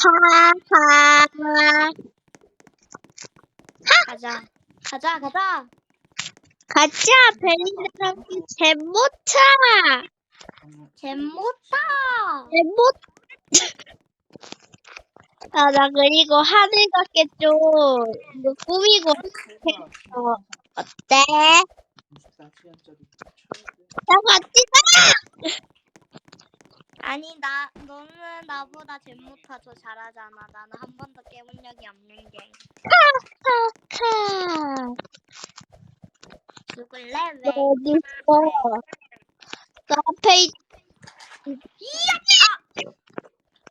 하하. 가자. 가자, 가자. 가자, 베리랑 잼모타. 잼모타. 잼모. 아, 나 그리고 하늘 같게 좀 이거 꾸미고 싶어. 어때? 24시간짜리 나 같이 가! 아니, 나, 너는 나보다 잼모타 더 잘하잖아. 나는 한 번도 깨본 적이 없는 게. 카. 죽을래? 너 왜? 어디 있어? 나 앞에 있...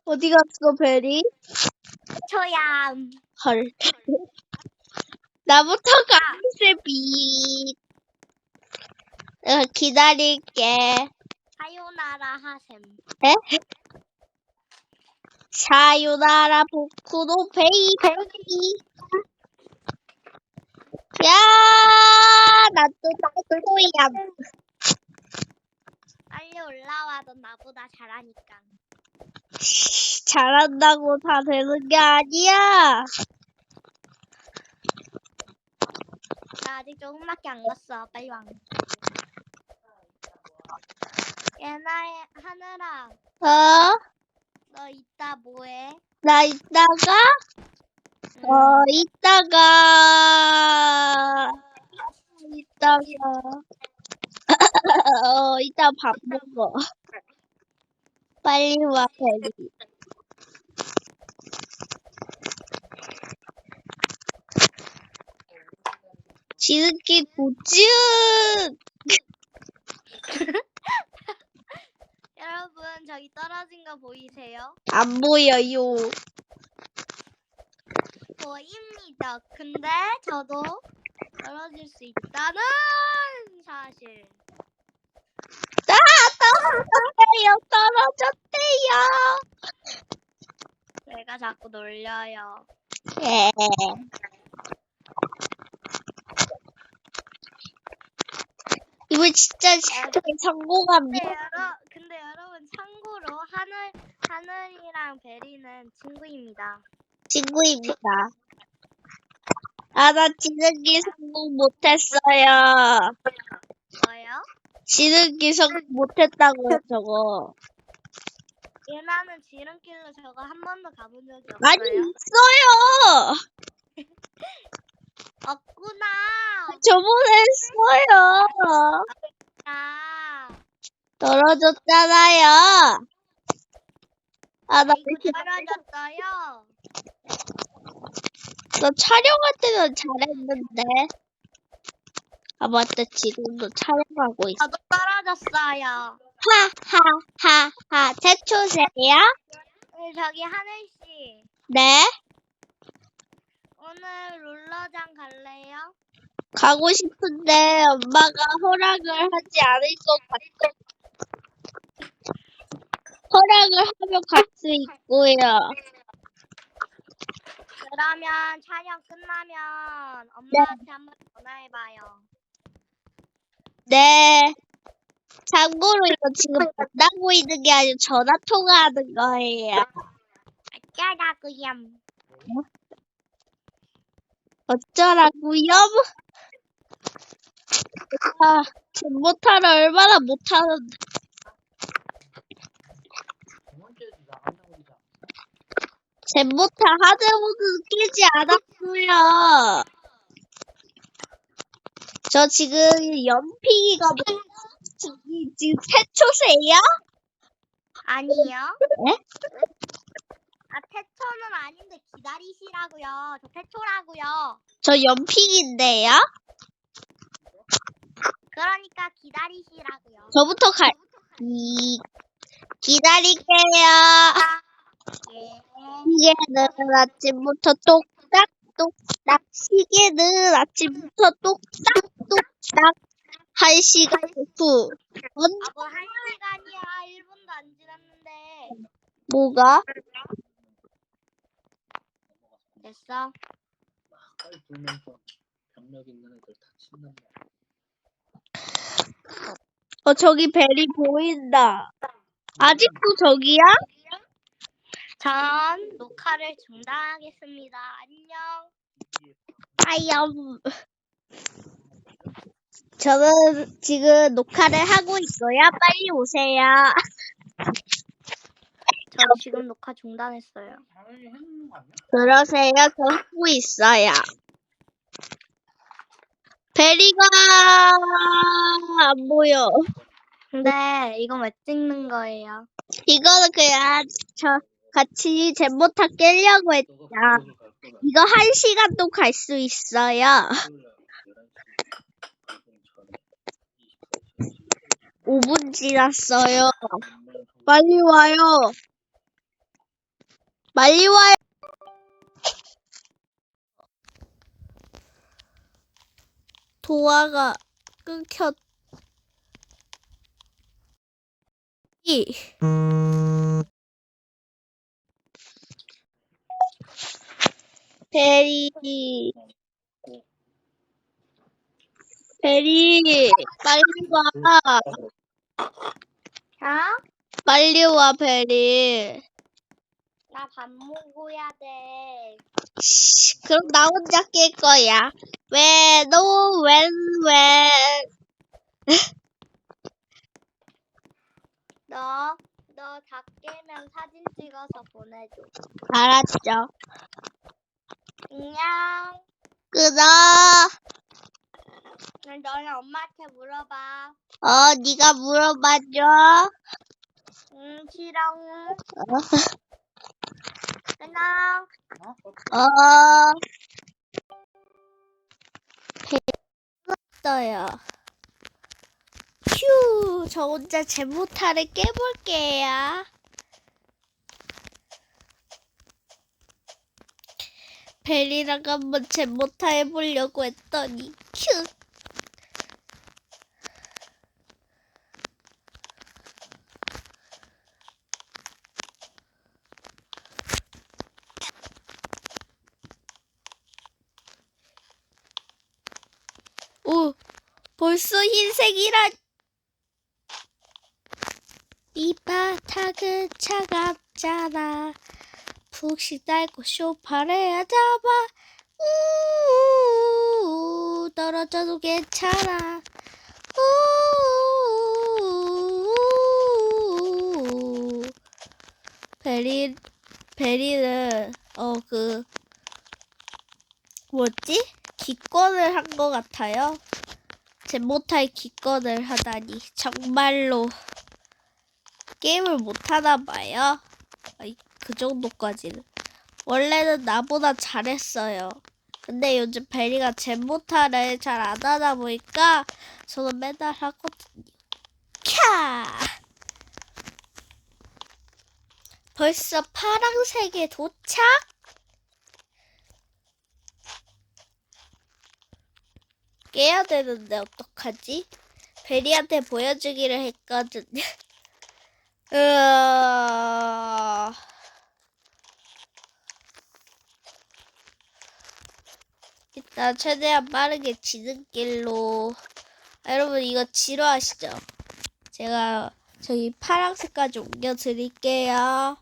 어디 갔어, 베리? 초야. 헐. 나부터 가세 빛. 어, 기다릴게. 사요나라 하셈. 에? 사요나라 보쿠노 베이 베이. 야, 나또 나또야. 빨리 올라와. 넌 나보다 잘하니까. 잘한다고 다 되는 게 아니야. 나 아직 조금밖에 안 갔어. 빨리 와. 옛날에 하늘아, 어? 너 이따 뭐해? 나 이따가 어 이따가 이따가 어 이따 밥 먹어. 빨리 와 베리. 지름길 고증 저기 떨어진 거 보이세요? 안 보여요. 보입니다. 근데 저도 떨어질 수 있다는 사실. 아 떨어졌대요 떨어졌대요. 제가 자꾸 놀려요. 예. 이거 진짜 근데, 성공합니다. 여러, 근데 여러분 참고로 하늘 하늘이랑 베리는 친구입니다. 친구입니다. 아, 나 지능기 성공 못했어요. 뭐요? 지능기 성공 못했다고요, 저거. 예나는 지름길로 저거 한 번도 가본 적이 아니, 없어요? 있어요! 없구나. 저번에 했어요. 아, 떨어졌잖아요. 아, 나, 이거 떨어졌어요. 나 촬영할 때는 잘했는데. 아, 맞다. 지금도 촬영하고 있어. 저도 떨어졌어요. 하 하 하하. 최초세요? 네, 저기 하늘 씨, 네? 오늘 롤러장 갈래요? 가고 싶은데 엄마가 허락을 하지 않을 것 같아. 허락을 하면 갈 수 있고요. 그러면 촬영 끝나면 엄마한테 한번 전화해봐요. 네. 참고로 이거 지금 만나고 있는 게 아니고 전화 통화하는 거예요. 어쩌라고요? 어쩌라고요? 아, 못하를 얼마나 못하는데. 번째지 나간다고 그러자 젠모타 하드모드 끼지 않았고요. 저 지금 연필이가 뭐, 저기 지금 태초세요? 아니요. 네? 아, 태초는 아닌데 기다리시라고요. 저 태초라고요. 저 연필인데요? 그러니까 기다리시라고요. 저부터 갈, 이, 기다릴게요. 예. 시계는 아침부터 똑딱, 똑딱. 시계는 아침부터 똑딱, 똑딱. 한 시간 후. 언, 아, 뭐한 시간이야. 1분도 안 지났는데. 뭐가? 됐어. 빨리 돌면서 병력 있는 애들 다 친단 말이야 어, 저기 벨이 보인다. 아직도 저기야? 전 녹화를 중단하겠습니다. 안녕. 아이엄. 저는 지금 녹화를 하고 있어요. 빨리 오세요. 저 지금 녹화 중단했어요. 그러세요. 저 하고 있어요. 베리가 안 보여. 근데 이건 왜 찍는 거예요? 이거는 그냥 저 같이 제모타 깨려고 했. 너가 야. 그쪽을 갈 거다. 이거 한 시간도 갈 수 있어요. 토요일 날 11시 방송 전에 24시간 5분 지났어요. 빨리 와요. 빨리 와요. 도화가 끊겼. 이. 베리. 베리. 빨리 와. 자, 빨리 와, 베리. 나 밥 먹어야 돼. 씨, 그럼 나 혼자 깰 거야. 왜, 너, 웬, 왜. 너, 너 다 깨면 사진 찍어서 보내줘. 알았죠. 안녕. 끊어. 그럼 너는 엄마한테 물어봐. 어, 네가 물어봐줘. 응, 싫어. 어, 끊어. 어. 됐어요. 휴, 저 혼자 제모타를 깨볼게요. 벨이랑 한번 제모타 해보려고 했더니, 휴. 오, 벌써 흰색이란. 이 바닥은 차갑잖아. 푹 시달고 쇼파를 잡아. 우 떨어져도 괜찮아. 우 베리 베리는 어 그 뭐지? 기권을 한 것 같아요. 제 못할 기권을 하다니 정말로 게임을 못하나 봐요. 그 정도까지는. 원래는 나보다 잘했어요. 근데 요즘 베리가 제 못할을 잘안 하다 보니까 저는 맨날 하거든요. 캬! 벌써 파랑색에 도착? 깨야 되는데 어떡하지? 베리한테 보여주기를 했거든. 으아... 일단 최대한 빠르게 지는 길로. 아, 여러분 이거 지루하시죠? 제가 저기 파랑색까지 옮겨 드릴게요.